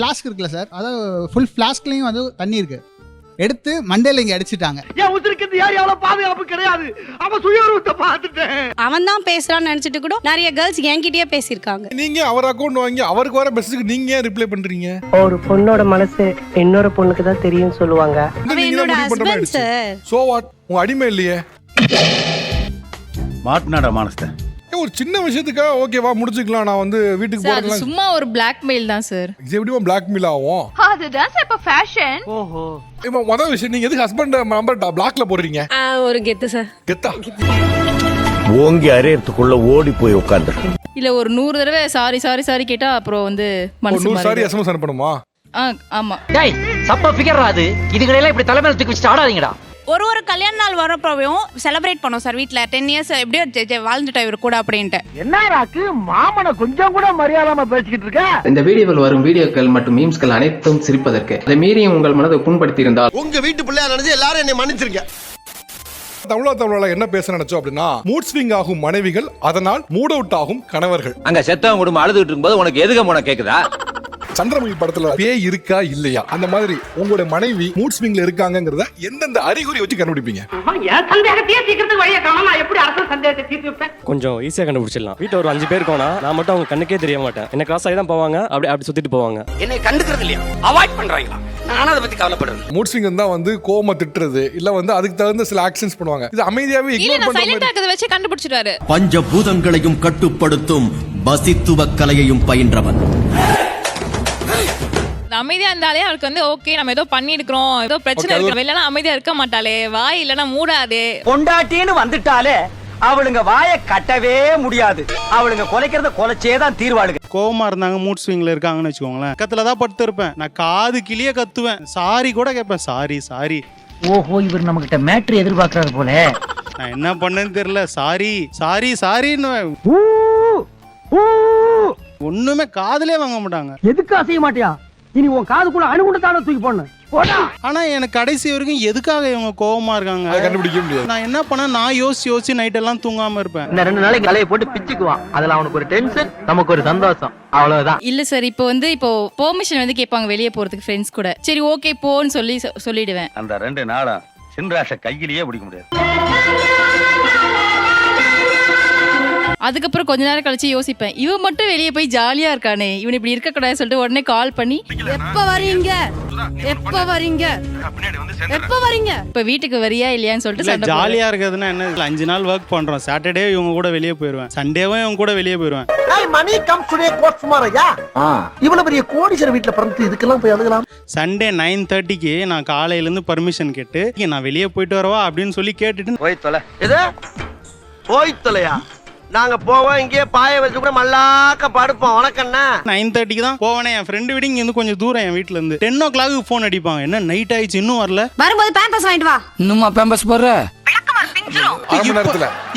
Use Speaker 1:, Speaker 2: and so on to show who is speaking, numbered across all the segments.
Speaker 1: Flask இருக்குல்ல sir அதாவது full ஃப்ளாஸ்க்லேயும் வந்து தண்ணி இருக்கு. எடுத்து மண்டையில் இங்கே அடிச்சிட்டாங்க.
Speaker 2: என் உசிருக்கு யார் எவ்வளவு பாதுகாப்பு கிடையாது. அவன் சுயரூபத்தை பார்த்துட்டேன்.
Speaker 3: அவன் தான் பேசுறான்னு நினைச்சிட்டு கூட நிறைய கேர்ள்ஸ் என்கிட்டயே பேசியிருக்காங்க.
Speaker 4: நீங்க அவர் அக்கௌண்ட் வாங்கி அவருக்கு வர மெசேஜ்க்கு நீங்க ஏன் ரிப்ளை பண்றீங்க?
Speaker 5: ஒரு பொண்ணோட மனசு இன்னொரு பொண்ணுக்கு தான் தெரியும் சொல்லுவாங்க.
Speaker 3: என்னோட ஹஸ்பண்ட் சார்
Speaker 4: சோ வாட் உங்க அடிமை இல்லையே?
Speaker 6: மாட்டினாடா மானஸ்த
Speaker 4: ஏன் ஒரு சின்ன விஷயத்துக்காக ஓகேவா முடிச்சுக்கலாம். நான் வந்து வீட்டுக்கு
Speaker 7: சார் அது
Speaker 4: போறதுலாம்
Speaker 7: சும்மா ஒரு பிளாக்மெயில் தான் சார்
Speaker 4: இது எப்படிமா பிளாக்மெயில் ஆகும்?
Speaker 8: அதுதான் சார் இப்ப ஃபேஷன்
Speaker 2: ஓஹோ.
Speaker 4: இப்போ முதல் விஷயம் நீங்க எதுக்கு ஹஸ்பண்ட் நம்பர் பிளாக்ல போடுறீங்க?
Speaker 3: ஒரு கெத்து சார்
Speaker 4: கெத்தா?
Speaker 6: ஓங்கி அரையறதுக்குள்ள ஓடி போய் உட்காந்து
Speaker 7: இல்ல ஒரு நூறு தடவை சாரி சாரி சாரி கேட்டா அப்புறம் வந்து
Speaker 4: ஒரு
Speaker 7: மனசு
Speaker 4: நூறு சாரி
Speaker 7: மாறிடும்.
Speaker 4: எஸ்எம்எஸ் அனுப்பணுமா?
Speaker 7: ஆ ஆமா.
Speaker 2: டேய் சப்ப ஃபிகர் அது? இதுகளெல்லாம் இப்படி தலைமையில தூக்கி வச்சுட்டு ஆடாதீங்கடா.
Speaker 3: ஒரு ஒரு கல்யாண நாள் வரப்பவும் செலிப்ரேட் பண்ணோம் சார் வீட்ல. டென் இயர்ஸ் எப்படியோ ஜெ- ஜெ- வாழ்ந்துட்டோம் இவர் கூட அப்படின்ட்டு.
Speaker 2: என்ன ராக்கு மாமனை கொஞ்சம் கூட மரியாதாம பேசிக்கிட்டு இருக்க?
Speaker 9: இந்த வீடியோவில் வரும் வீடியோக்கள் மற்றும் மீம்ஸ்கள் அனைத்தும் சிரிப்பதற்கு. அதை மீறியும் உங்கள் மனதை புண்படுத்தி இருந்தால்
Speaker 2: உங்க வீட்டு பிள்ளையா நினைச்சு எல்லாரும் என்னை மன்னிச்சிருங்க.
Speaker 4: தமிழா தமிழால என்ன பேச நினைச்சோம் அப்படின்னா மூட் ஸ்விங் ஆகும் மனைவிகள் அதனால் மூட் அவுட் ஆகும் கணவர்கள்.
Speaker 6: அங்க செத்தவன் குடும்பம் அழுதுட்டு இருக்கும்போது உனக்கு எதுக்கு போன கேக்குதா?
Speaker 4: சந்திரமுகி படத்துல பேய் இருக்கா இல்லையா? அந்த மாதிரி உங்களுடைய மனைவி மூட் ஸ்விங்ல இருக்காங்கங்கறத எந்தெந்த அறிகுறி வச்சு கண்டுபிடிப்பீங்க?
Speaker 10: கொஞ்சம் ஈஸியாக கண்டுபிடிச்சிடலாம். வீட்டில் ஒரு அஞ்சு பேர் இருக்கோம்னா நான் மட்டும் அவங்க கண்ணுக்கே தெரிய மாட்டேன். என்ன கிராஸ் ஆகி தான் போவாங்க அப்படி அப்படி சுத்திட்டு போவாங்க.
Speaker 2: என்னை கண்டுக்கிறது இல்லையா? அவாய்ட் பண்றாங்களா? நானும் அதை பத்தி கவலைப்படுறேன்
Speaker 4: மூட் ஸ்விங் தான் வந்து கோம திட்டுறது இல்ல வந்து அதுக்கு தகுந்த சில ஆக்ஷன்ஸ் பண்ணுவாங்க. இது அமைதியாவே இக்னோர் பண்ற
Speaker 7: வச்சு கண்டுபிடிச்சிட்டாரு
Speaker 11: பஞ்சபூதங்களையும் கட்டுப்படுத்தும் பசித்துவ கலையையும் பயின்றவன்.
Speaker 7: அமைதியா இருந்தாலே அவளுக்கு வந்து ஓகே நம்ம ஏதோ பண்ணிருக்கிறோம் ஏதோ பிரச்சனை இருக்கு. வெளிலனா அமைதியா இருக்க மாட்டாளே. வாய் இல்லனா மூடாதே.
Speaker 2: பொண்டாட்டின்னு வந்துட்டாலே அவளுங்க வாயை கட்டவே முடியாது. அவளுங்க குலைக்கிறத குலைச்சே தான் தீர்வாளுங்க.
Speaker 10: கோவமா இருந்தாங்க மூட் ஸ்விங்ல இருக்காங்கன்னு வச்சுக்கோங்களேன். பக்கத்துல தான் படுத்து இருப்பேன் நான் காது கிளிய கத்துவேன். சாரி கூட கேட்பேன். சாரி சாரி
Speaker 2: ஓஹோ இவர் நம்ம கிட்ட மேட்ரு எதிர்பார்க்கறாரு போல.
Speaker 10: நான் என்ன பண்ணேன்னு தெரியல. சாரி சாரி சாரின்னு ஒண்ணுமே காதுலயே வாங்க மாட்டாங்க.
Speaker 2: எதுக்கு அசைய மாட்டியா? இனி உன் காதுக்குள்ள அணுகுண்டத்தான தூக்கி போடணும். போடா.
Speaker 10: ஆனா எனக்கு கடைசி வரைக்கும் எதுக்காக இவங்க கோவமா
Speaker 4: அதை
Speaker 10: இருக்காங்க
Speaker 4: கண்டுபிடிக்க முடியாது.
Speaker 10: நான் என்ன பண்ணேன்? நான் யோசிச்சு யோசிச்சு நைட் எல்லாம் தூங்காம இருப்பேன்.
Speaker 2: இந்த ரெண்டு நாளைக்கு தலையை போட்டு பிச்சுக்குவான். அதுல அவனுக்கு ஒரு டென்ஷன் நமக்கு ஒரு சந்தோஷம். அவ்வளவுதான்.
Speaker 7: இல்ல சார் இப்போ வந்து இப்போ பெர்மிஷன் வந்து கேட்பாங்க வெளியே போறதுக்கு ஃப்ரெண்ட்ஸ் கூட. சரி ஓகே போன்னு சொல்லி சொல்லிடுவேன்.
Speaker 6: அந்த ரெண்டு நாளும் சின்ராஷ கையிலேயே பிடிக்க முடியாது.
Speaker 7: அதுக்கப்புறம் கொஞ்ச நேரம் கழிச்சு யோசிப்பேன். இவன் மட்டும் வெளியே போய் ஜாலியா இருக்கானே. இவன் இப்படி இருக்க கூடாது சொல்லிட்டு உடனே கால் பண்ணி
Speaker 3: எப்ப வரீங்க? எப்ப வரீங்க? எப்ப வரீங்க?
Speaker 7: இப்ப வீட்டுக்கு வரியா இல்லையான்னு சொல்லிட்டு.
Speaker 10: ஜாலியா இருக்கிறதுனா என்ன? அஞ்சு நாள் ஒர்க் பண்றோம். சாட்டர்டே இவங்க கூட வெளியே போயிருவேன். சண்டேவும் இவங்க கூட வெளியே போயிருவேன்.
Speaker 2: மணி கம் டுடே கோட் சுமாரையா? இவ்வளவு பெரிய கோடீஸ்வரர் வீட்டுல பிறந்து இதுக்கெல்லாம் போய் அழுகலாம்?
Speaker 10: சண்டே நைன் தேர்ட்டிக்கு நான் காலையில இருந்து பர்மிஷன் கேட்டு "இங்க நான் வெளியே போயிட்டு வரவா? அப்படின்னு சொல்லி கேட்டுட்டு
Speaker 6: போய் தொலை.
Speaker 2: போய் தொலையா? நாங்க போவோம் இங்கேயே பாய வச்சு கூட மல்லாக்க படுப்போம். உனக்கண்ணா
Speaker 10: நைன் தேர்ட்டிக்கு தான் போவேனே. என் ஃப்ரெண்டு வீடு இங்க இருந்து கொஞ்சம் தூரம் என் வீட்ல இருந்து. டென் ஓ கிளாக்கு ஃபோன் அடிப்பாங்க. என்ன நைட் ஆயிடுச்சு இன்னும் வரல?
Speaker 3: வரும்போது பேம்பஸ் வாங்கிட்டு வா.
Speaker 11: இன்னுமா பேம்பஸ் போடுற?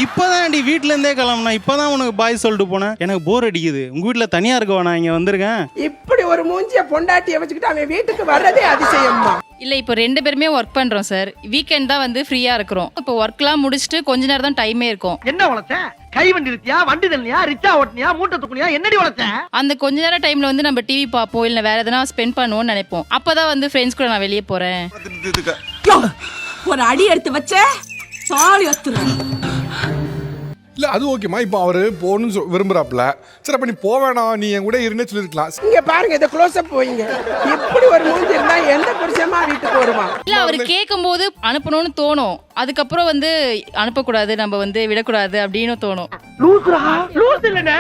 Speaker 10: இப்பதான் வீட்ல இருந்தே கிளம்புனா இப்பதான் உனக்கு பாய் சொல்லிட்டு போனேன். எனக்கு போர் அடிக்குது. உங்க வீட்ல தனியா இருக்கவா நான் இங்க வந்திருக்கேன்.
Speaker 5: இப்படி ஒரு மூஞ்சிய பொண்டாட்டிய வச்சுக்கிட்டு அவன் வீட்டுக்கு வர்றதே அதிசயம்மா.
Speaker 7: இல்ல இப்போ ரெண்டு பேருமே ஒர்க் பண்றோம் சார் வீக்கெண்ட் தான் வந்து ஃப்ரீயா இருக்கிறோம். இப்போ ஒர்க்லாம் முடிச்சுட்டு கொஞ்ச நேரம் தான் டைமே இருக்கும்.
Speaker 2: என்ன உழைச்ச? கை வண்டி இருத்தியா வண்டி தள்ளியா ரிச்சா ஓட்டினியா? மூட்டை தூக்குனியா? என்னடி உழைச்ச?
Speaker 7: அந்த கொஞ்ச நேரம் டைம்ல வந்து நம்ம டிவி பார்ப்போம் இல்ல வேற எதனா ஸ்பெண்ட் பண்ணுவோம்னு நினைப்போம். அப்பதான் வந்து ஃப்ரெண்ட்ஸ் கூட நான் வெளியே போறேன்.
Speaker 3: ஒரு அடி எடுத்து வச்ச. சாலி வத்துறேன்
Speaker 4: இல்ல அது ஓகேமா இப்போ அவரு போகணும்னு சொ- விரும்புறாப்ல சரி அப்ப நீ போவேணாம் நீ என் கூட இருந்தே சொல்லிருக்கலாம்.
Speaker 5: இங்க பாருங்க இத க்ளோஸ் அப் போயிங்க இப்படி ஒரு மூஞ்சி இருந்தா எந்த புருஷமா வீட்டுக்கு வருவான்?
Speaker 7: இல்ல அவர் கேட்கும்போது அனுப்பணும்னு தோணும். அதுக்கப்புறம் வந்து அனுப்பக்கூடாது நம்ம வந்து விடக்கூடாது அப்படின்னு தோணும்.
Speaker 2: லூசுரா லூசு இல்லனே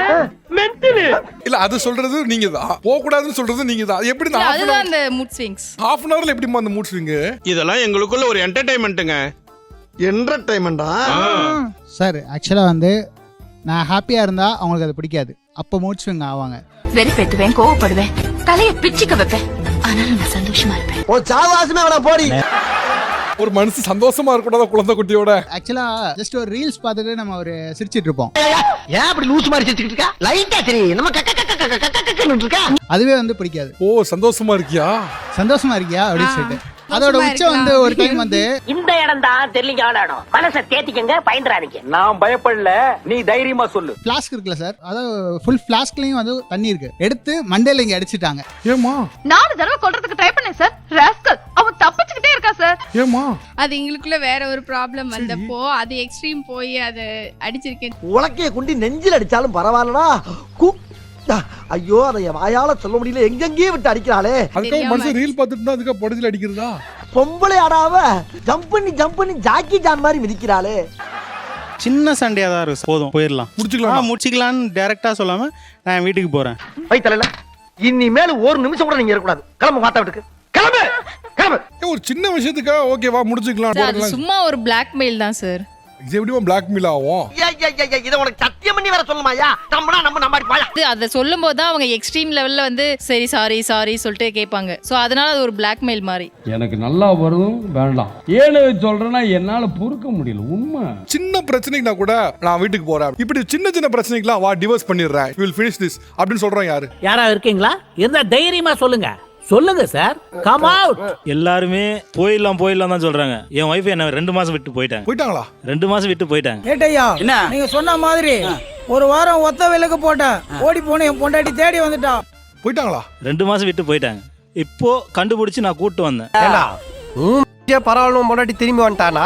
Speaker 2: மென்டலு
Speaker 4: இல்ல அது சொல்றது நீங்க தான் போக கூடாதுன்னு சொல்றது நீங்க தான் எப்படி
Speaker 7: இல்ல,
Speaker 4: ஹாஃப்
Speaker 7: அதுதான் அந்த மூட் ஸ்விங்ஸ்
Speaker 4: ஹாஃப் அன் ஹவர்ல எப்படிமா அந்த மூட் ஸ்விங்
Speaker 11: இதெல்லாம் எங்களுக்குள்ள ஒரு என்டர்டைன்மெண்ட்டுங்க
Speaker 2: என்டர்டைன்மெண்டா
Speaker 1: சார் ஆக்சுவலாக வந்து நான் ஹாப்பியாக இருந்தால் அவங்களுக்கு அது பிடிக்காது அப்போ மூட் ஸ்விங் ஆவாங்க
Speaker 8: வெறுப்பேத்துவேன் கோவப்படுவேன் தலைய பிச்சுக்க வைப்பேன் ஆனாலும் நான் சந்தோஷமா இருப்பேன்
Speaker 2: ஓ சாவாசமே அவன போடி
Speaker 4: ஒரு மனுஷன் சந்தோஷமா இருக்கக்கூடாத குழந்தை குட்டியோட
Speaker 1: ஆக்சுவலாக ஜஸ்ட் ஒரு ரீல்ஸ் பார்த்துட்டு நம்ம ஒரு சிரிச்சிட்டு இருப்போம்
Speaker 2: ஏன் அப்படி லூசு மாதிரி சிரிச்சுக்கிட்டு இருக்கா லைட்டா சரி நம்ம கக்க கக்க கக்க கக்க கக்கன்னு இருக்கா
Speaker 1: அதுவே வந்து பிடிக்காது
Speaker 4: ஓ சந்தோஷமா இருக்கியா
Speaker 1: சந்தோஷமா இருக்கியா அப்படின்னு சொல்லிட்டு
Speaker 10: அதோட உச்சம் வந்து ஒரு டைம் வந்து
Speaker 2: இந்த இடம் தான் தெரியலீங்க இடம் மனசை தேத்திக்கங்க பயந்துறாதீங்க நான் பயப்படல. நீ தைரியமா சொல்லு.
Speaker 10: ஃப்ளாஸ்க் இருக்குல்ல சார் அதாவது ஃபுல் ஃப்ளாஸ்க்லயும் வந்து தண்ணி இருக்கு. எடுத்து மண்டையில இங்க அடிச்சிட்டாங்க.
Speaker 4: ஏமா
Speaker 8: நாலு தடவை கொல்றதுக்கு ட்ரை பண்ணேன் சார் ராஸ்கல் அவன் தப்பிச்சுக்கிட்டே இருக்கா சார்
Speaker 4: ஏமா
Speaker 7: அது எங்களுக்குள்ள வேற ஒரு ப்ராப்ளம் வந்தப்போ அது எக்ஸ்ட்ரீம் போய் அதை அடிச்சிருக்கேன்.
Speaker 2: உலக்கைய குண்டி நெஞ்சில் அடிச்சாலும் பரவாயில்லடா. கு ஐயோ அதை என் வாயால சொல்ல முடியல. எங்கெங்கேயே விட்டு அடிக்கிறாளே.
Speaker 4: அதுக்காக மனுஷன் ரீல் பார்த்துட்டு இருந்தா அதுக்காக படுதல் அடிக்கிறதா?
Speaker 2: பொம்பளை ஆடாவ ஜம்ப் பண்ணி ஜம்ப் பண்ணி ஜாக்கி ஜான் மாதிரி மிதிக்கிறாளே.
Speaker 12: சின்ன சண்டையா தான் இருக்கும். போதும் போயிடலாம்.
Speaker 4: முடிச்சுக்கலாம்.
Speaker 12: முடிச்சுக்கலாம்னு டைரக்டா சொல்லாம நான் என் வீட்டுக்கு போறேன்.
Speaker 2: வைத்தல இனிமேல் ஒரு நிமிஷம் கூட நீங்க இருக்கக்கூடாது. கிளம்பு மாத்தா விட்டுக்கு. கிளம்பு கிளம்பு.
Speaker 4: ஒரு சின்ன விஷயத்துக்காக ஓகேவா முடிச்சுக்கலாம்.
Speaker 13: சும்மா ஒரு பிளாக்மெயில் தான் சார்.
Speaker 4: இது எப்படிமா பிளாக்மெயில் ஆகும்?
Speaker 2: இதை உனக்கு சத்தியம் பண்ணி வேற சொல்லுமாயா நம்மளா நம்ம நம்பாடி பாயா?
Speaker 13: அது சொல்லும் போது தான் அவங்க எக்ஸ்ட்ரீம் லெவல்ல வந்து சரி சாரி சாரி சொல்லிட்டு கேட்பாங்க. ஸோ அதனால அது ஒரு பிளாக்மெயில் மாதிரி.
Speaker 14: எனக்கு நல்லா வரும் வேண்டாம். ஏழு சொல்றேன்னா என்னால பொறுக்க முடியல உண்மை.
Speaker 4: சின்ன பிரச்சனைக்குனா கூட நான் வீட்டுக்கு போறேன். இப்படி சின்ன சின்ன பிரச்சனைக்குலாம் வா டிவோர்ஸ் பண்ணிடுறேன். Will finish this. அப்படின்னு சொல்றோம் யாரு?
Speaker 2: யாரா இருக்கீங்களா? இருந்தா தைரியமா சொல்லுங்க. சொல்லுங்க சார். கம் அவுட்
Speaker 12: எல்லாருமே போயிடலாம் போயிடலாம் தான் சொல்றாங்க. என் ஒய்ஃப் என்ன ரெண்டு மாசம் விட்டு போயிட்டாங்க.
Speaker 4: போயிட்டாங்களா?
Speaker 12: ரெண்டு மாசம் விட்டு போயிட்டாங்க.
Speaker 5: ஏட்டையா
Speaker 2: என்ன?
Speaker 5: நீங்க சொன்ன மாதிரி ஒரு வாரம் ஒத்த விலக்கு போட்டேன் ஓடி போன என் பொண்டாட்டி தேடி வந்துட்டா.
Speaker 4: போயிட்டாங்களா?
Speaker 12: ரெண்டு மாசம் விட்டு போயிட்டாங்க. இப்போ கண்டுபிடிச்சு நான் கூட்டு வந்தேன்.
Speaker 2: பரவாயில்ல பொண்டாட்டி திரும்பி வந்துட்டானா?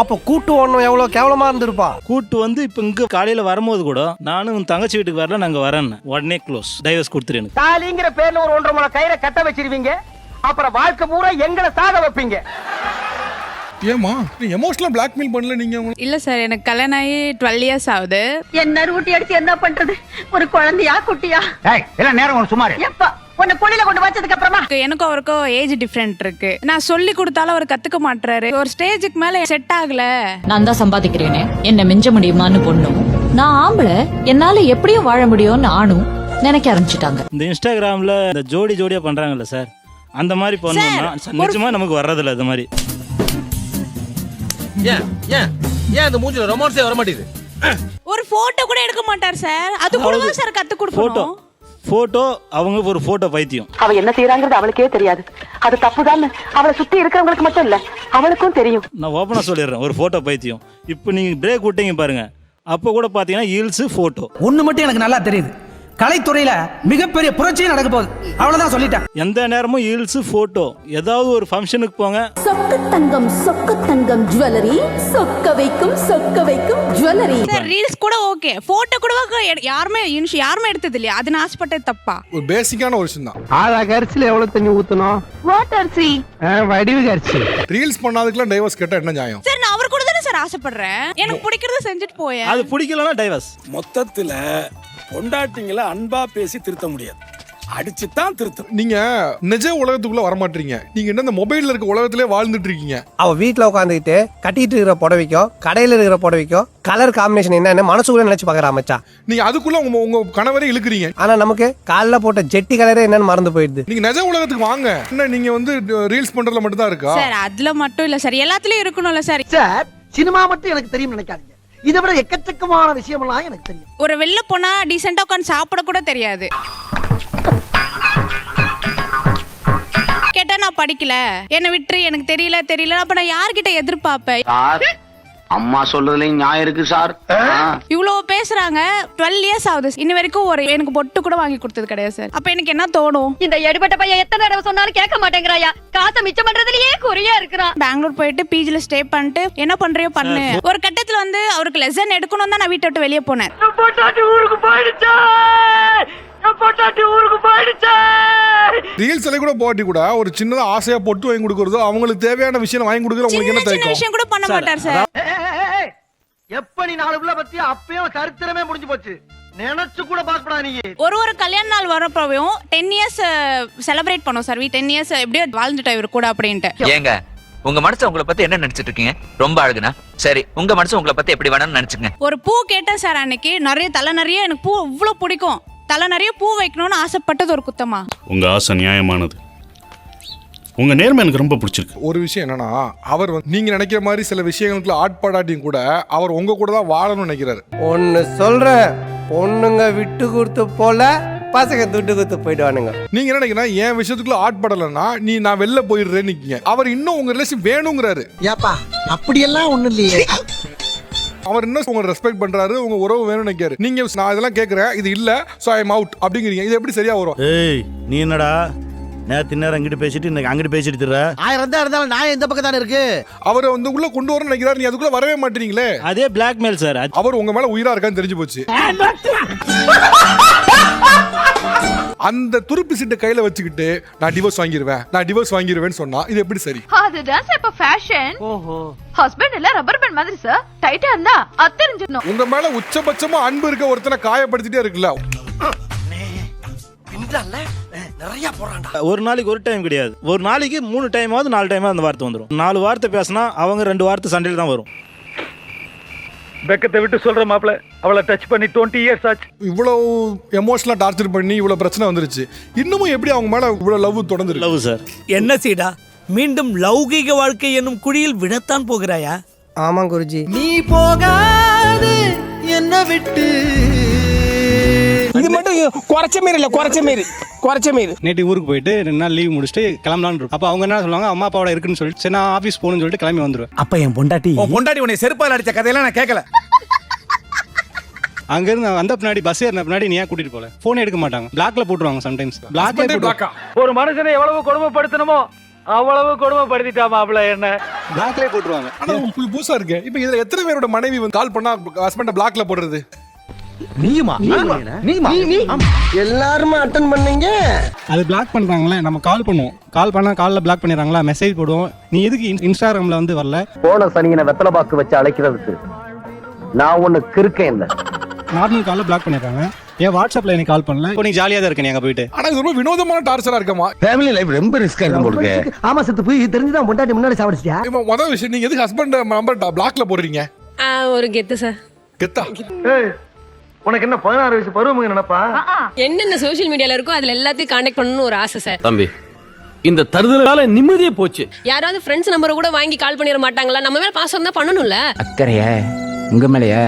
Speaker 2: அப்ப கூட்டு ஒண்ணும் எவ்வளவு கேவலமா இருந்திருப்பா.
Speaker 12: கூட்டு வந்து இப்போ இங்க காலையில வரும்போது கூட நானும் உன் தங்கச்சி வீட்டுக்கு வரல நாங்க வரேன் உடனே க்ளோஸ் டைவர்ஸ் கொடுத்துரு எனக்கு.
Speaker 2: தாலிங்கிற பேர்ல ஒரு ஒன்றரை முளை கயிறை கட்ட வச்சிருவீங்க. அப்புறம் வாழ்க்கை பூரா எங்களை சாக வைப்பீங்க.
Speaker 4: ஏமா நீ எமோஷனலா பிளாக்மெயில் பண்ணல நீங்க
Speaker 7: இல்ல சார் எனக்கு கல்யாணம் ஆகி டுவெல் இயர்ஸ் ஆகுது.
Speaker 8: என்ன ரூட்டி அடிச்சு என்ன பண்றது? ஒரு குழந்தையா குட்டியா?
Speaker 2: எல்லாம் நேரம் ஒன்று சுமார்.
Speaker 8: எப்ப. உன்னை குழியில கொண்டு வச்சதுக்கு அப்புறமா?
Speaker 7: எனக்கும் அவருக்கும் ஏஜ் டிஃப்ரெண்ட் இருக்கு. நான் சொல்லி கொடுத்தாலும் அவர் கத்துக்க மாட்டாரு ஒரு ஸ்டேஜுக்கு மேல செட் ஆகல.
Speaker 8: நான் தான் சம்பாதிக்கிறேனே. என்ன மிஞ்ச முடியுமான்னு பொண்ணும். நான் ஆம்பளை. என்னால எப்படியும் வாழ முடியும்னு ஆணும் நினைக்க ஆரம்பிச்சிட்டாங்க.
Speaker 12: இந்த இன்ஸ்டாகிராம்ல இந்த ஜோடி ஜோடியா பண்றாங்கல்ல சார் அந்த மாதிரி பண்ணோம்னா நிஜமா நமக்கு வர்றதில்ல அது மாதிரி.
Speaker 14: ஏன் ஏன் ஏன் அந்த மூஞ்சில ரொமான்ஸே வர மாட்டேங்குது
Speaker 7: ஒரு போட்டோ கூட எடுக்க மாட்டார் சார் அது கூட சார் கத்து
Speaker 12: போட்டோ
Speaker 7: கொடுக்கணும்.
Speaker 12: போட்டோ அவங்க ஒரு போட்டோ பைத்தியம்.
Speaker 8: அவ என்ன செய்யறாங்கிறது அவளுக்கே தெரியாது. அது தப்புதான். அவளை சுத்தி இருக்கிறவங்களுக்கு மட்டும் இல்ல அவளுக்கும் தெரியும்.
Speaker 12: நான் ஓப்பனா சொல்லிடுறேன் ஒரு போட்டோ பைத்தியம். இப்போ நீங்க பிரேக் விட்டீங்க பாருங்க. அப்போ கூட பாத்தீங்கன்னா ஹீல்ஸ் போட்டோ
Speaker 5: ஒண்ணு மட்டும் எனக்கு நல்லா தெரியுது. கலைத்துறையில மிகப்பெரிய புரட்சியே நடக்க போகுது. அவ்வளவுதான் சொல்லிட்டேன்.
Speaker 12: எந்த நேரமும் ஹீல்ஸ் போட்டோ ஏதாவது ஒரு ஃபங்க்ஷனுக்கு போங்க.
Speaker 8: சொக்க தங்கம் சொக்க தங்கம் ஜுவல்லரி சொக்க வைக்கும் சொக்க வைக்கும் ஜுவல்லரி
Speaker 7: ரீல்ஸ் கூட ஓகே போட்டோ கூட யாருமே இனிஷ் யாருமே எடுத்தது இல்லையா அது நான் ஆசைப்பட்டது தப்பா?
Speaker 4: ஒரு பேசிக்கான ஒரு விஷயம் தான்.
Speaker 5: ஆழா கரிசில எவ்வளவு தண்ணி ஊத்தணும்?
Speaker 8: வாட்டர் சி
Speaker 5: வடிவு கரிசி.
Speaker 4: ரீல்ஸ் பண்ணாதுக்கெல்லாம் டைவர்ஸ் கேட்டா என்ன நியாயம்?
Speaker 7: சார் நான் அவர் கூட தானே சார் ஆசைப்படுறேன். எனக்கு பிடிக்கிறத செஞ்சுட்டு போயேன்.
Speaker 12: அது பிடிக்கலன்னா டைவர்ஸ்
Speaker 14: மொத்தத்துல பொண்டாட்டிங்கள அன்பா பேசி திருத்த முடியாது. அடிச்சுதான் திருத்தம்
Speaker 4: நீங்க நிஜ உலகத்துக்குள்ள வர மாட்டீங்க நீங்க என்ன இந்த மொபைல்ல இருக்க உலகத்திலே வாழ்ந்துட்டு இருக்கீங்க?
Speaker 2: அவ வீட்டுல உட்காந்துக்கிட்டு கட்டிட்டு இருக்கிற புடவைக்கும் கடையில இருக்கிற புடவைக்கும் கலர் காம்பினேஷன் என்னன்னு மனசுக்குள்ள நினைச்சு பாக்குறா மச்சான்.
Speaker 4: நீங்க அதுக்குள்ள உங்க உங்க கணவரை இழுக்கிறீங்க.
Speaker 2: ஆனா நமக்கு காலைல போட்ட ஜெட்டி கலரே என்னன்னு மறந்து போயிடுது.
Speaker 4: நீங்க நிஜ உலகத்துக்கு வாங்க. என்ன நீங்க வந்து ரீல்ஸ் பண்றதுல மட்டும் தான் இருக்கா?
Speaker 7: சார் அதுல மட்டும் இல்ல சார். எல்லாத்துலயும் இருக்கணும்ல சார்.
Speaker 2: சார் சினிமா மட்டும் எனக்கு தெரியும் நினைக்காதீங்க. இதை விட எக்கச்சக்கமான விஷயமெல்லாம் எனக்கு தெரியும்.
Speaker 7: ஒரு வெளில போனா டீசெண்டா உட்காந்து சாப்பிட கூட தெரியாது. கேட்டா நான் படிக்கல. என்ன விட்டுரு எனக்கு தெரியல தெரியல அப்ப நான் யார்கிட்ட எதிர்பார்ப்பேன்?
Speaker 6: அம்மா சொல்றதுலயும் நியாயம் இருக்கு சார்.
Speaker 7: இவ்வளவு பேசுறாங்க. டுவெல் இயர்ஸ் ஆகுது. இன்ன வரைக்கும் ஒரு எனக்கு பொட்டு கூட வாங்கி கொடுத்தது கிடையாது சார். அப்ப எனக்கு என்ன தோணும்?
Speaker 8: இந்த எடுபட்ட பையன் எத்தனை தடவை சொன்னாலும் கேட்க மாட்டேங்கிறாயா? காசை மிச்சம் பண்றதுலயே குறியா இருக்கிறான்.
Speaker 7: பெங்களூர் போயிட்டு பிஜில ஸ்டே பண்ணிட்டு என்ன பண்றியோ பண்ணு. ஒரு கட்டத்துல வந்து அவருக்கு லெசன் எடுக்கணும் தான் நான் வீட்டை விட்டு வெளியே போனேன்.
Speaker 2: ஊருக்கு போயிடுச்சா! பொட்டாட்டி ஊருக்கு போயிடுச்சா.
Speaker 4: ரீல்ஸ் எல்லாம் கூட போட்டி கூட ஒரு சின்னதா ஆசையா பொட்டு வாங்கி கொடுக்கறதோ அவங்களுக்கு தேவையான விஷயம் வாங்கி கொடுக்கறது உங்களுக்கு என்ன
Speaker 7: சின்ன
Speaker 4: தயக்கம்?
Speaker 7: விஷயம் கூட பண்ண மாட்டார் சார்.
Speaker 2: எப்ப நீ நாலு புள்ள பத்தி அப்பயும் சரித்திரமே முடிஞ்சு போச்சு. நினைச்சு கூட பாக்கப்படா நீ.
Speaker 7: ஒரு ஒரு கல்யாண நாள் வரப்பவும் டென் இயர்ஸ் செலிப்ரேட் பண்ணோம் சார். டென் இயர்ஸ் எப்படியோ வாழ்ந்துட்டோம் இவர் கூட அப்படின்ட்டு.
Speaker 6: ஏங்க உங்க மனசு உங்களை பத்தி என்ன நினைச்சிட்டு இருக்கீங்க? ரொம்ப அழகுனா? சரி உங்க மனசு உங்களை பத்தி எப்படி வேணும்னு நினைச்சுங்க
Speaker 7: ஒரு பூ கேட்டேன் சார் அன்னைக்கு. நிறைய தலை நிறைய எனக்கு பூ இவ்வளோ பிடிக்கும். தலை நிறைய பூ வைக்கணும்னு ஆசைப்பட்டது ஒரு குத்தமா?
Speaker 12: உங்க ஆசை நியாயமானது. உங்க நேர்மை எனக்கு ரொம்ப பிடிச்சிருக்கு.
Speaker 4: ஒரு விஷயம் என்னன்னா அவர் வந்து நீங்க நினைக்கிற மாதிரி சில விஷயங்களுக்குள்ள ஆட்பாடாட்டியும் கூட அவர் உங்க கூட தான் வாழணும்னு நினைக்கிறாரு.
Speaker 2: ஒன்னு சொல்ற பொண்ணுங்க விட்டு கொடுத்து போல
Speaker 5: பசங்க துட்டு குத்து போயிடுவானுங்க.
Speaker 4: நீங்க என்ன நினைக்கிறீங்க என் விஷயத்துக்குள்ள ஆட்படலைன்னா நீ நான் வெளில போயிடுறேன்னு நிக்கீங்க அவர் இன்னும் உங்க ரிலேஷன் வேணுங்கிறாரு.
Speaker 2: ஏப்பா அப்படியெல்லாம் ஒண்ணும் இல்லையே.
Speaker 4: அவர் இன்னும் உங்களை ரெஸ்பெக்ட் பண்றாரு உங்க உறவு வேணும்னு நினைக்காரு நீங்க நான் இதெல்லாம் கேட்கறேன் இது இல்ல சோ ஐ எம் அவுட் அப்படிங்கிறீங்க. இது எப்படி சரியா வரும்?
Speaker 11: ஏய் நீ என்னடா? நேத்து நேரம் இங்கிட்டு பேசிட்டு இன்னைக்கு அங்கிட்டு பேசிட்டு திர்ற?
Speaker 2: ஆயிரம் தான் இருந்தாலும் நான் எந்த பக்கம் தானே இருக்கு?
Speaker 4: அவரை வந்து உள்ள கொண்டு வரணும்னு நினைக்கிறாரு நீ அதுக்குள்ள வரவே மாட்டீங்களே.
Speaker 11: அதே பிளாக்மெயில் சார்
Speaker 4: அவர் உங்க மேல உயிரா இருக்கான்னு தெரிஞ்சு போச்சு. அந்த துருப்பு சீட்டை கையில வச்சுக்கிட்டு நான் டிவோர்ஸ் வாங்கிடுவேன் நான் டிவோர்ஸ் வாங்கிடுவேன்னு சொன்னா இது எப்படி சரி?
Speaker 3: அதுதான் சார் இப்ப ஃபேஷன் ஓஹோ. ஹஸ்பண்ட் இல்ல ரப்பர் பேண்ட் மாதிரி சார் டைட்டா இருந்தா அத்தெரிஞ்சிடணும்.
Speaker 4: உங்க மேல உச்சபட்சமா அன்பு இருக்க ஒருத்தனை காயப்படுத்திட்டே இருக்குல்ல.
Speaker 2: நிறைய போறான்டா
Speaker 11: ஒரு நாளைக்கு ஒரு டைம் கிடையாது. ஒரு நாளைக்கு மூணு டைமாவது நாலு டைமாவது அந்த வார்த்தை வந்துடும் நாலு வார்த்தை பேசினா அவங்க ரெண்டு வார்த்தை சண்டையில் தான் வரும்.
Speaker 2: வெக்கத்தை விட்டு சொல்ற மாப்ள அவளை டச் பண்ணி டுவெண்ட்டி இயர்ஸ் ஆச்சு.
Speaker 4: இவ்வளவு எமோஷனலா டார்ச்சர் பண்ணி இவ்வளவு பிரச்சனை வந்துருச்சு. இன்னமும் எப்படி அவங்க மேல இவ்வளவு லவ் தொடர்ந்து
Speaker 11: லவ் சார்
Speaker 2: என்ன சீடா மீண்டும் லௌகீக வாழ்க்கை என்னும் குழியில் விடத்தான் போகிறாயா?
Speaker 5: ஆமா குருஜி.
Speaker 2: நீ போகாது என்ன விட்டு.
Speaker 5: இது மட்டும் குறைச்ச மாரி இல்ல குறைச்ச மாரி. குறைச்ச மாரி.
Speaker 10: நேற்று ஊருக்கு போயிட்டு ரெண்டு நாள் லீவ் முடிச்சுட்டு கிளம்பலான்னு இருக்கும். அப்போ அவங்க என்ன சொல்லுவாங்க? அம்மா அப்பாவோட இருக்குன்னு சொல்லிட்டு சரி நான் ஆஃபீஸ் போகணும்னு சொல்லிட்டு கிளம்பி வந்துடுவேன்
Speaker 2: அப்ப என் பொண்டாட்டி பொண்டாட்டி உன்னை செருப்பால் அடிச்ச கதையெல்லாம் நான் கேட்கல
Speaker 10: அங்கேருந்து வந்த பின்னாடி பஸ் ஏறின பின்னாடி நீ ஏன் கூட்டிட்டு போல. ஃபோன் எடுக்க மாட்டாங்க. பிளாக்ல போட்டுருவாங்க சம்டைம்ஸ் பிளாக்ல போட்டு
Speaker 4: பிளாக்கா
Speaker 2: ஒரு மனுஷனை எவ்வளவு கொடுமைப்படுத்தணுமோ அவ்வளவு கொடுமைப்படுத்திட்டா மாப்ள என்ன?
Speaker 10: பிளாக்லேயே போட்டுருவாங்க.
Speaker 4: ஆனா உங்களுக்கு புதுசா இருக்கு. இப்ப இதுல எத்தனை பேரோட மனைவி வந்து கால் பண்ணா ஹஸ்பண்ட பிளாக்ல போடுறது?
Speaker 2: நீயுமா? நீயுமா?
Speaker 5: எல்லாருமே அட்டன் பண்ணீங்க?
Speaker 10: அது பிளாக் பண்றாங்களே நம்ம கால் பண்ணுவோம். கால் பண்ணா காலில் பிளாக் பண்ணிடுறாங்களா? மெசேஜ் போடுவோம். நீ எதுக்கு இன்- இன்ஸ்டாகிராம்ல வந்து வரல?
Speaker 2: போன சனியனை வெத்தலை பாக்கு வச்சு அழைக்கிறதுக்கு. நான் ஒண்ணு கிறுக்கேன் இல்ல.
Speaker 10: நார்மல் காலில் பிளாக் பண்ணிடுறாங்க. ஏன் வாட்ஸ்அப்ல எனக்கு கால் பண்ணல? இப்போ நீ ஜாலியாக தான் இருக்க நீ அங்கே போயிட்டு.
Speaker 4: ஆனா இது ரொம்ப வினோதமான டார்ச்சரா இருக்கமா
Speaker 2: ஃபேமிலி லைஃப் ரொம்ப ரிஸ்கா இருக்கும் போலுக்கு ஆமா சத்து போய் தெரிஞ்சுதான் பொண்டாட்டி முன்னாடி சாப்பிடுச்சியா
Speaker 4: இப்ப முதல் விஷயம் நீங்க எதுக்கு ஹஸ்பண்ட் நம்பர் பிளாக்ல போடுறீங்க?
Speaker 3: ஒரு கெத்து சார்
Speaker 4: கெத்தா?
Speaker 2: உனக்கு என்ன பதினாறு வயசு பருவம் நினைப்பா?
Speaker 3: என்னென்ன சோஷியல் மீடியால இருக்கோ அதுல எல்லாத்தையும் கான்டாக்ட் பண்ணணும்னு ஒரு ஆசை சார்
Speaker 11: தம்பி இந்த தருதலால நிம்மதியே போச்சு.
Speaker 3: யாராவது ஃப்ரெண்ட்ஸ் நம்பரை கூட வாங்கி கால் பண்ணிட மாட்டாங்களா? நம்ம மேல பாசம் தான் பண்ணணும்ல.
Speaker 15: அக்கறையா? உங்க மேலையா?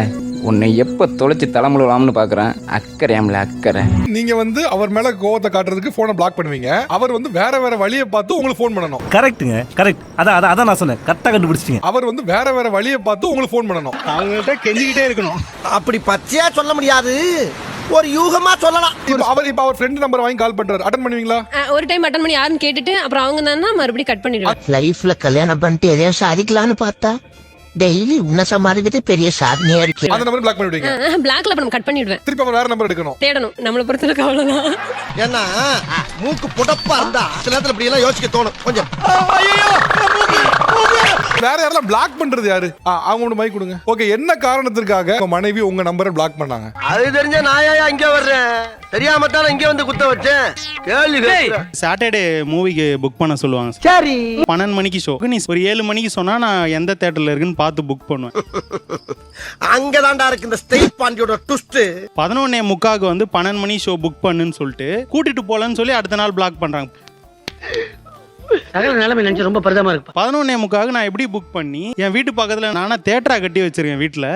Speaker 15: உன்னை எப்ப தொலைச்சு தலைமுழுவாமனு பாக்குறேன்? அக்கறையாம்ல அக்கறை.
Speaker 4: நீங்க வந்து அவர் மேல கோவத்தை காட்டுறதுக்கு போனை பிளாக் பண்ணுவீங்க. அவர் வந்து வேற வேற வழியை பார்த்து உங்களுக்கு ஃபோன் பண்ணணும்.
Speaker 11: கரெக்ட்டுங்க கரெக்ட் அதான் அதான் அதான் நான் சொன்னேன். கரெக்டாக கண்டுபிடிச்சிட்டீங்க.
Speaker 4: அவர் வந்து வேற வேற வழியை பார்த்து உங்களுக்கு ஃபோன் பண்ணணும்.
Speaker 10: அவங்கள்ட்ட கெஞ்சிக்கிட்டே இருக்கணும்.
Speaker 2: அப்படி பச்சையா சொல்ல முடியாது. ஒரு யூகமா சொல்லலாம்.
Speaker 4: இப்ப அவர் இப்ப அவர் ஃப்ரெண்ட் நம்பர் வாங்கி கால் பண்றாரு. அட்டன் பண்ணுவீங்களா?
Speaker 3: ஒரு டைம் அட்டன் பண்ணி யாருன்னு கேட்டுட்டு அப்புறம் அவங்க தானே மறுபடியும் கட் பண்ணிடுவேன்
Speaker 2: லைஃப்ல கல்யாணம் பண்ணிட்டு எதையும் சாதிக்கலாம்னு பார்த்தா டெய்லி உன்ன சமாளிக்கிறது பெரிய சாதனையா இருக்கு.
Speaker 4: அந்த நம்பர் பிளாக் பண்ணிவிடுவீங்க
Speaker 3: பிளாக்ல அப்புறம் கட் பண்ணிடுவேன்.
Speaker 4: திருப்பி அவர் வேற நம்பர் எடுக்கணும்.
Speaker 3: தேடணும். நம்மளை பொறுத்தவரைக்கும் அவ்வளவுதான்.
Speaker 2: ஏன்னா மூக்கு புடப்பா இருந்தா சில நேரத்துல இப்படி எல்லாம் யோசிக்க தோணும். கொஞ்சம்.
Speaker 4: வேற யாரெல்லாம் பிளாக் பண்றது யாரு? ஆ, அவங்க மைக் கொடுங்க. ஓகே என்ன காரணத்திற்காக உங்க மனைவி உங்க நம்பரை பிளாக் பண்ணாங்க?
Speaker 2: அது தெரிஞ்ச நாயா இங்க வர்றேன்? தெரியாம தானே இங்க வந்து குத்த வச்சேன். கேள்வி.
Speaker 10: சாட்டர்டே மூவிக்கு புக் பண்ண சொல்லுவாங்க.
Speaker 5: சரி.
Speaker 10: பன்னெண்டு மணிக்கு ஷோ நீ ஒரு ஏழு மணிக்கு சொன்னா நான் எந்த தேட்டர்ல இருக்குன்னு பார்த்து புக் பண்ணுவேன்.
Speaker 2: அங்கதான்டா இருக்கு இந்த ஸ்டேட் பாண்டியோட ட்விஸ்ட்
Speaker 10: பதினொன்னே முக்காக்கு வந்து பன்னெண்டு மணி ஷோ புக் பண்ணுன்னு சொல்லிட்டு கூட்டிட்டு போலன்னு சொல்லி அடுத்த நாள் பிளாக் பண்றாங்க.
Speaker 2: நிலைமை நினைச்சு ரொம்ப பரிதமா இருக்கு.
Speaker 10: பதினொன்னே முக்காவுக்கு நான் எப்படி புக் பண்ணி என் வீட்டு பக்கத்துல நானா தேட்டரா கட்டி வச்சிருக்கேன் வீட்டுல.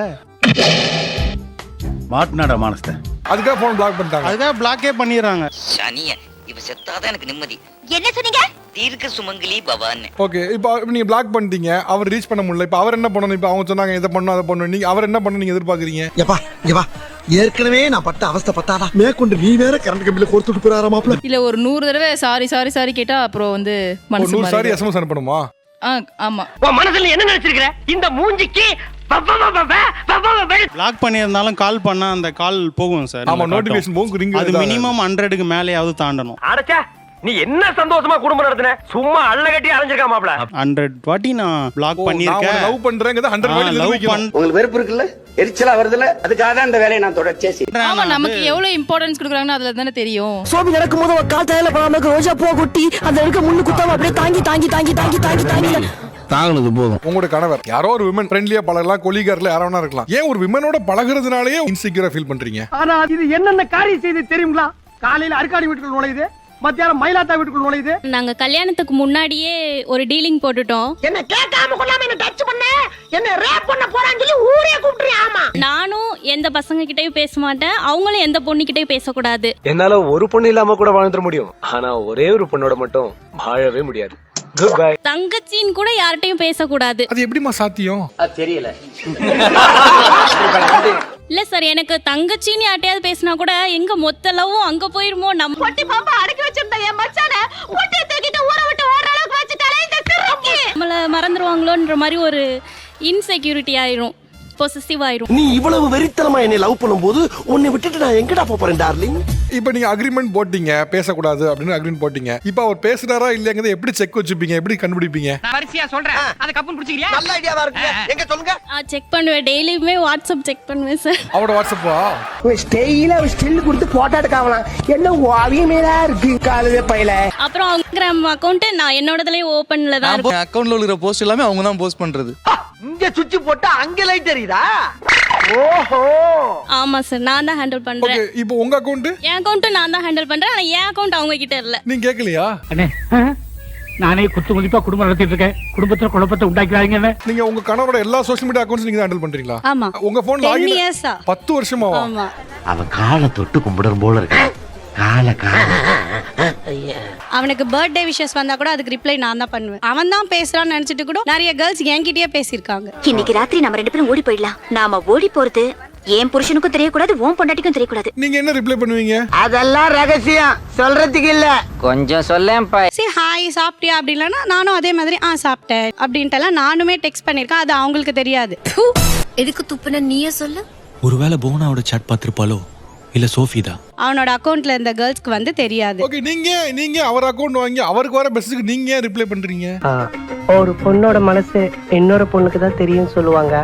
Speaker 11: மாட்டினாடா மானஸ்த
Speaker 4: அதுக்காக போன் பிளாக் பண்ணிட்டாங்க.
Speaker 10: அதுக்காக பிளாக்கே பண்ணிடுறாங்க.
Speaker 15: சனியன். இவ செத்தாதான் எனக்கு நிம்மதி.
Speaker 3: என்ன சொன்னீங்க?
Speaker 15: தீர்க்க சுமங்கலி பவான்
Speaker 4: ஓகே இப்போ நீங்க பிளாக் பண்ணிட்டீங்க. அவர் ரீச் பண்ண முடியல. இப்போ அவர் என்ன பண்ணணும்? இப்போ அவங்க சொன்னாங்க இதை பண்ணணும் அதை பண்ணணும் நீங்க அவர் என்ன பண்ணணும் நீங்க எதிர்பார்க்குறீங்க?
Speaker 2: எப்பா இங்க வா. ஏற்கனவே நான் பட்ட அவஸ்தை பத்தாதா? மேற்கொண்டு நீ வேற கரண்ட் கம்பியில கொடுத்துட்டு போறாரா மாப்ள
Speaker 7: இல்ல ஒரு நூறு தடவை சாரி சாரி சாரி கேட்டா அப்புறம் வந்து
Speaker 4: ஒரு
Speaker 7: மனசு
Speaker 4: நூறு சாரி. எஸ்எம்எஸ் அனுப்பணுமா?
Speaker 7: ஆ ஆமா.
Speaker 2: உன் மனசுல என்ன நினைச்சிருக்கிற? இந்த மூஞ்சிக்கு
Speaker 10: பிளாக் பண்ணியிருந்தாலும் கால் பண்ணா அந்த கால் போகும் சார்.
Speaker 4: ஆமா நோட்டிபிகேஷன் போகும் ரிங்
Speaker 10: அது மினிமம் ஹண்ட்ரடுக்கு மேலேயாவது தாண்டணும்.
Speaker 2: அடச்சா நீ என்ன சந்தோஷமா குடும்பம் நடத்தின? சும்மா அள்ள கட்டி அலைஞ்சிருக்கா மாப்ள
Speaker 10: ஹண்ட்ரட் வாட்டி நான் பிளாக்
Speaker 4: நான்
Speaker 10: பண்ணியிருக்கேன்.
Speaker 4: லவ் பண்றேங்கிறத ஹண்ட்ரட் வாட்டி
Speaker 10: லவ்
Speaker 4: நிரூபிக்கணும்
Speaker 5: உங்களுக்கு வெறுப்பு இருக்குல்ல? எரிச்சலா வருதுல்ல? அதுக்காக தான் இந்த வேலையை நான் தொடர்ச்சியா செய்றேன்.
Speaker 7: ஆமா நமக்கு எவ்வளவு இம்பார்ட்டன்ஸ் கொடுக்குறாங்கன்னு அதுல தானே தெரியும்.
Speaker 2: சோபி நடக்கும் போது கால் தயல படாம ரோஜா பூ குட்டி அந்த இருக்க முள்ளு குத்தாம அப்படியே தாங்கி தாங்கி தாங்கி தாங்கி தாங்கி தாங்கி.
Speaker 11: தாங்கினது போதும்.
Speaker 4: உங்களோட கணவர் யாரோ ஒரு விமன் ஃப்ரெண்ட்லியா பழகலாம் கொலிகார்ல யாரோ இருக்கலாம். ஏன் ஒரு விமனோட பழகுறதுனாலயே இன்செக்யூரா ஃபீல் பண்றீங்க?
Speaker 5: ஆனா இது என்னென்ன காரியம் செய்து தெரியுங்களா? காலையில அருக்காடி வீட்டுக்குள்ள நுழையுது
Speaker 2: மத்தியானம் மயிலாத்தா வீட்டுக்குள்ள நுழையுது.
Speaker 3: நாங்க கல்யாணத்துக்கு முன்னாடியே ஒரு டீலிங் போட்டுட்டோம்.
Speaker 16: என்ன கேட்காம கொள்ளாம என்ன டச் பண்ண. என்ன ரேப் பண்ண போறான்னு சொல்லி ஊரே கூப்பிட்டுறியா ஆமா.
Speaker 3: நானும் எந்த பசங்க கிட்டயும் பேச மாட்டேன். அவங்களும் எந்த பொண்ணு கிட்டயும் பேசக்கூடாது.
Speaker 2: என்னால ஒரு பொண்ணு இல்லாம கூட வாழ்ந்துட முடியும். ஆனா ஒரே ஒரு பொண்ணோட மட்டும் வாழவே முடியாது. குட் பை
Speaker 3: தங்கச்சின்னு கூட யார்கிட்டயும் பேசக்கூடாது.
Speaker 4: அது எப்படிமா சாத்தியம்?
Speaker 2: தெரியல.
Speaker 3: இல்ல சார் எனக்கு தங்கச்சின்னு யார்ட்டையாவது பேசினா கூட எங்க மொத்த லவ்வும் அங்க போயிருமோ நம்ம பொட்டி பாப்பா அடக்கி வச்சிருந்த என் மச்சான பொட்டியை தூக்கிட்டு ஊரை விட்டு ஓடுற அளவுக்கு வச்சுட்டாலே இந்த திருப்பி நம்மள மறந்துருவாங்களோன்ற மாதிரி ஒரு இன்செக்யூரிட்டி ஆயிரும். பொசசிவ் ஆயிரும்.
Speaker 2: நீ இவ்வளவு வெறித்தனமா என்னை லவ் பண்ணும்போது உன்னை விட்டுட்டு நான் எங்கடா போறேன் டார்லிங்
Speaker 4: இப்போ நீங்க அக்ரிமெண்ட் போட்டீங்க பேசக்கூடாது அப்படின்னு அக்ரிமெண்ட் போட்டீங்க. இப்போ அவர் பேசுறாரா இல்லையாங்கிறத எப்படி செக் வச்சுப்பீங்க எப்படி கண்டுபிடிப்பீங்க?
Speaker 2: நான் வரிசையா சொல்றேன். அத கப்புன்னு பிடிச்சிக்கிறியா? நல்ல ஐடியாவா இருக்கு. எங்க சொல்லுங்க?
Speaker 3: செக் பண்ணுவேன். டெய்லியுமே வாட்ஸ்அப் செக் பண்ணுவேன் சார்
Speaker 4: அவரோட வாட்ஸ்அப்பா
Speaker 16: ஸ்டெயில ஸ்டில் கொடுத்து போட்டோ எடுக்காமலாம் என்ன அவியமேலா இருக்கு காலையில பையில
Speaker 3: அப்புறம் இன்ஸ்டாகிராம் அக்கௌண்ட் நான் என்னோடதுலயே ஓப்பன்ல தான் இருக்கும்
Speaker 17: அக்கௌண்ட்ல இருக்கிற போஸ்ட் எல்லாமே அவங்க தான் போஸ்ட் பண்றது.
Speaker 2: இங்க சுவிட்ச் போட்டா அங்க லைட் தெரியுதா ஓஹோ.
Speaker 3: ஆமா சார் நான் தான் ஹேண்டில்
Speaker 4: ஓகே
Speaker 3: பண்றேன்
Speaker 4: இப்போ உங்க அக்கௌண்ட்
Speaker 3: என் அக்கௌண்ட் நான் தான் ஹேண்டில் பண்றேன் ஆனா என் அக்கௌண்ட் அவங்க கிட்ட இல்ல.
Speaker 4: நீங்க கேட்கலையா
Speaker 2: நானே குத்து மதிப்பா குடும்பம் நடத்திட்டு இருக்கேன். குடும்பத்துல குழப்பத்தை உண்டாக்கிறாங்க
Speaker 4: நீங்க உங்க கணவரோட எல்லா சோஷியல் மீடியா அக்கௌண்ட்ஸ் நீங்க ஹேண்டில் பண்றீங்களா?
Speaker 3: ஆமா.
Speaker 4: உங்க போன்
Speaker 3: 10
Speaker 4: லாகின்
Speaker 3: இயர்ஸா
Speaker 4: பத்து வருஷமாவா?
Speaker 3: ஆமா.
Speaker 2: அவன் காலை தொட்டு கும்பிடுற போல இருக்கு. காலை
Speaker 3: அவனுக்கு பர்த்டே விஷஸ் வந்தா கூட அதுக்கு ரிப்ளை நான் தான் பண்ணுவேன். அவன் தான் பேசுறான்னு நினைச்சிட்டு கூட நிறைய கேர்ள்ஸ் என்கிட்டயே பேசியிருக்காங்க.
Speaker 6: இன்னைக்கு ராத்திரி நம்ம ரெண்டு பேரும் ஓடி போயிடலாம். நாம ஓடி போறது என் புருஷனுக்கும் தெரியக்கூடாது உன் பொண்டாட்டிக்கும் தெரியக்கூடாது.
Speaker 4: நீங்க என்ன ரிப்ளை பண்ணுவீங்க?
Speaker 16: அதெல்லாம் ரகசியம். சொல்றதுக்கு இல்ல.
Speaker 15: கொஞ்சம் சொல்லேன்ப்பா.
Speaker 3: சரி ஹாய் சாப்பிட்டியா அப்படி இல்லைன்னா நானும் அதே மாதிரி ஆ சாப்பிட்டேன். அப்படின்ட்டுலாம் நானுமே டெக்ஸ்ட் பண்ணியிருக்கேன். அது அவங்களுக்கு தெரியாது.
Speaker 6: எதுக்கு துப்புன நீயே சொல்லு.
Speaker 17: ஒருவேளை போனாவோட சாட் பார்த்திருப்பாளோ? இல்ல சோஃபிதா?
Speaker 3: அவனோட அக்கௌண்ட்ல இருந்த கேர்ள்ஸ்க்கு வந்து தெரியாது.
Speaker 4: ஓகே நீங்க நீங்க அவர் அக்கௌண்ட் வாங்கி அவருக்கு வர மெசேஜ்க்கு நீங்க ஏன் ரிப்ளை பண்றீங்க?
Speaker 16: ஒரு பொண்ணோட மனசு இன்னொரு பொண்ணுக்கு தான் தெரியும் சொல்லுவாங்க.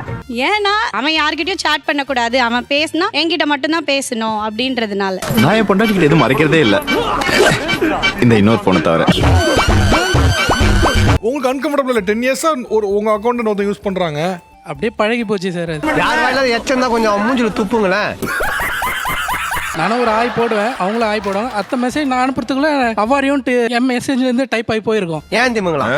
Speaker 3: ஏன்னா அவன் யார்கிட்டயும் சாட் பண்ணக்கூடாது. அவன் பேசினா என்கிட்ட மட்டும்தான் பேசணும் அப்படின்றதுனால.
Speaker 17: நான் என் பொண்டாட்டிக்கிட்ட எதுவும் மறைக்கிறதே இல்ல. இந்த இன்னொரு போனை தவிர.
Speaker 4: உங்களுக்கு அன்கம்ஃபர்டபுள் இல்லை? டென் இயர்ஸா ஒரு உங்க அக்கௌண்ட் ஒருத்தன் யூஸ் பண்றாங்க.
Speaker 17: அப்படியே பழகி போச்சு சார் அது.
Speaker 2: யார் வாயில எச்சம் தான் கொஞ்சம் மூஞ்சில துப்புங்களேன்.
Speaker 17: நானும் ஒரு ஆய் போடுவேன் அவங்களும் ஆய் போடுவாங்க. அத்த மெசேஜ் நான் அனுப்புறதுக்குள்ள அவ்வாரியும் என் மெசேஜ்ல இருந்து டைப் ஆகி போயிருக்கும்.
Speaker 2: ஏன் திமுங்களா?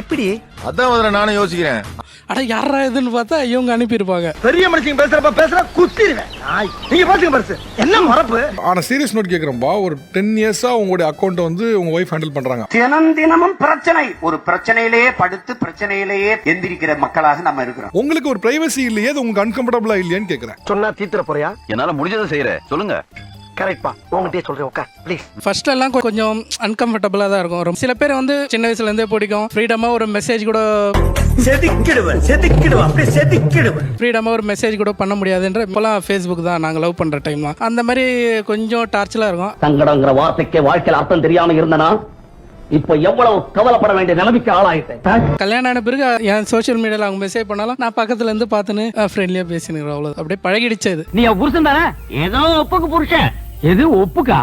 Speaker 2: எப்படி?
Speaker 17: அதான் முதல்ல நானும் யோசிக்கிறேன். அட யாரா இதுன்னு பார்த்தா இவங்க அனுப்பியிருப்பாங்க.
Speaker 2: பெரிய மனுஷங்க பேசுறப்ப பேசுற குத்திடுவேன். நீங்க பாத்துங்க பரிசு. என்ன மறப்பு
Speaker 4: ஆனா சீரியஸ் நோட் கேக்குறேன்பா. ஒரு டென் இயர்ஸா உங்களுடைய அக்கௌண்ட் வந்து உங்க ஒய்ஃப் ஹேண்டில் பண்றாங்க.
Speaker 2: தினம் தினமும் பிரச்சனை. ஒரு பிரச்சனையிலேயே படுத்து பிரச்சனையிலேயே எந்திரிக்கிற மக்களாக நம்ம இருக்கிறோம்.
Speaker 4: உங்களுக்கு ஒரு பிரைவசி இல்லையே அது உங்களுக்கு அன்கம்ஃபர்டபுளா இல்லையான்னு கேக்குறேன்.
Speaker 2: சொன்னா தீத்துற போறியா?
Speaker 17: என்னால முடிஞ்சதை செய்யற சொல்லுங்க.
Speaker 2: கரெக்ட்பா உங்ககிட்டயே சொல்றேன் உட்கார். ப்ளீஸ்
Speaker 17: ஃபர்ஸ்ட் எல்லாம் கொ- கொஞ்சம் அன்கம்ஃபர்டபுளாக தான் இருக்கும். ரொம்ப- சில பேர் வந்து சின்ன வயசுல இருந்தே பிடிக்கும். ஃப்ரீடமாக ஒரு மெசேஜ் கூட
Speaker 2: செதுக்கிடுவேன் செதுக்கிடுவேன் அப்படியே செதுக்கிடுவேன்.
Speaker 17: ஃப்ரீடமாக ஒரு மெசேஜ் கூட பண்ண முடியாதுன்ற இப்போலாம் ஃபேஸ்புக் தான் நாங்கள் லவ் பண்ணுற டைம்லாம் அந்த மாதிரி கொஞ்சம் டார்ச்சலாக இருக்கும்.
Speaker 2: சங்கடங்கிற வார்த்தைக்கு வாழ்க்கையில் அர்த்தம் தெரியாம இருந்தனா? இப்ப எவ்வளவு கவலைப்பட வேண்டிய நிலைமைக்கு ஆளாயிட்டேன்.
Speaker 17: கல்யாணம் ஆன பிறகு என் சோஷியல் மீடியாவில் அவங்க மெசேஜ் பண்ணாலும் நான் பக்கத்துல இருந்து பார்த்துன்னு ஃப்ரெண்ட்லியாக பேசினுக்கிறேன் அவ்வளோ அப்படியே பழகிடுச்சு அது.
Speaker 2: நீ புருஷன் தானே? ஏதோ ஒப்புக்கு புருஷன். எது ஒப்புக்கா?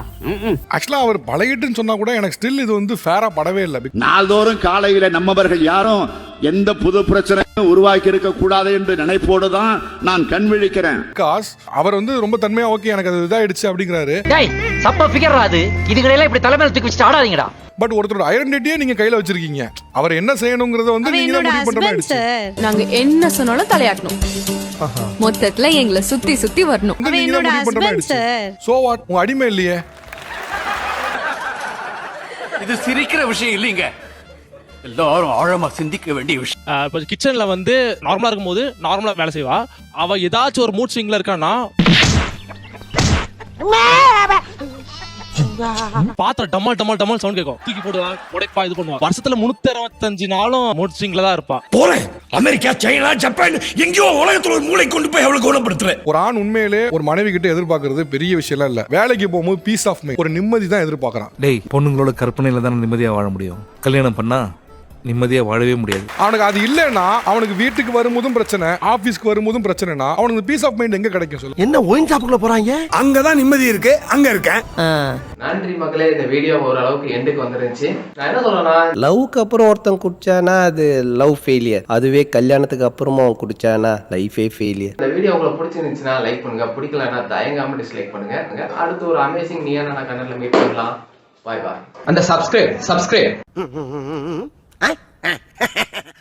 Speaker 4: ஆக்சுவலா அவர் பழகிட்டுன்னு சொன்னா கூட எனக்கு ஸ்டில் இது வந்து ஃபேரா படவே இல்லை.
Speaker 11: நாள்தோறும் காலையில நம்மவர்கள் யாரும் எந்த புது பிரச்சனையும் உருவாக்கி இருக்க கூடாது என்று நினைப்போடு தான் நான் கண் விழிக்கிறேன்.
Speaker 4: பிகாஸ் அவர் வந்து ரொம்ப தன்மையா ஓகே எனக்கு அது இதாயிடுச்சு அப்படிங்கிறாரு.
Speaker 2: டேய் சப்ப ஃபிகர்ரா அது. இதுகளெல்லாம் இப்படி தலைமையில தூக்கி வச்சுட்டு ஆடாதீங்கடா.
Speaker 4: பட் ஒருத்தரோட ஐடென்டிட்டியே நீங்க கையில வச்சிருக்கீங்க. அவர் என்ன செய்யணுங்கிறத வந்து நீங்க தான் முடிவு பண்ற மாதிரி
Speaker 3: ஹஸ்பண்ட். சார்
Speaker 6: நாங்க என்ன சொன்னாலும் தலையாட்டணும். மொத்தத்துல எங்களை சுத்தி சுத்தி வரணும்.
Speaker 3: என்னோட
Speaker 4: முடிவு பண்ற மாதிரி
Speaker 3: husband,
Speaker 4: உங்க அடிமை இல்லையே.
Speaker 2: இது சிரிக்கிற விஷயம் இல்லைங்க. எல்லாரும் ஆழமா சிந்திக்க வேண்டிய விஷயம்.
Speaker 17: இப்போ கிச்சனில் வந்து நார்மலாக இருக்கும்போது நார்மலாக வேலை செய்வா. அவள் ஏதாச்சும் ஒரு மூட் ஸ்விங்கில் இருக்கான்னா பாத்திரம் டமால் டமால் டமால் சவுண்ட் கேட்கும் தூக்கி போடுவா உடைப்பா இது பண்ணுவா. வருஷத்துல முன்னூத்தி அறுபத்தஞ்சு நாளும் மூட் ஸ்விங்ல தான் இருப்பா.
Speaker 2: போறேன். அமெரிக்கா சைனா ஜப்பான் எங்கேயோ உலகத்துல ஒரு மூளை கொண்டு போய் அவளை குணப்படுத்துறேன்.
Speaker 4: ஒரு ஆண் உண்மையிலே ஒரு மனைவி கிட்ட எதிர்பார்க்கறது பெரிய விஷயம் இல்ல. வேலைக்கு போகும்போது பீஸ் ஆஃப் மைண்ட் ஒரு நிம்மதி தான் எதிர்பார்க்கறான்.
Speaker 17: டேய் பொண்ணுங்களோட கற்பனையில தானே நிம்மதியா வாழ முடியும்? கல்யாணம் பண்ணா நிம்மதியா வாழவே முடியாது.
Speaker 4: அவனுக்கு அது இல்லைன்னா அவனுக்கு வீட்டுக்கு வரும்போதும் பிரச்சனை ஆபீஸ்க்கு வரும்போதும் பிரச்சனைனா அவனுக்கு பீஸ் ஆஃப் மைண்ட் எங்க கிடைக்கும் சொல்லு?
Speaker 2: என்ன ஒயின் ஷாப்புக்குள்ள போறாங்க? அங்கதான் நிம்மதி இருக்கு அங்க இருக்கேன்.
Speaker 9: நன்றி மக்களே இந்த வீடியோ ஓரளவுக்கு எண்டுக்கு வந்துருந்துச்சு. நான் என்ன சொல்றேன்னா
Speaker 16: லவ்க்கு அப்புறம் ஒருத்தன் குடிச்சானா அது லவ் ஃபெயிலியர் அதுவே கல்யாணத்துக்கு அப்புறமா அவன் குடிச்சானா லைஃபே ஃபெயிலியர்
Speaker 9: இந்த வீடியோ உங்களுக்கு பிடிச்சிருந்துச்சுன்னா லைக் பண்ணுங்க. பிடிக்கலன்னா தயங்காம டிஸ்லைக் பண்ணுங்க. அடுத்து ஒரு அமேசிங் நீயான கண்ணல மீட் பண்ணலாம். பாய் பாய் அந்த சப்ஸ்கிரைப் சப்ஸ்கிரைப் Huh?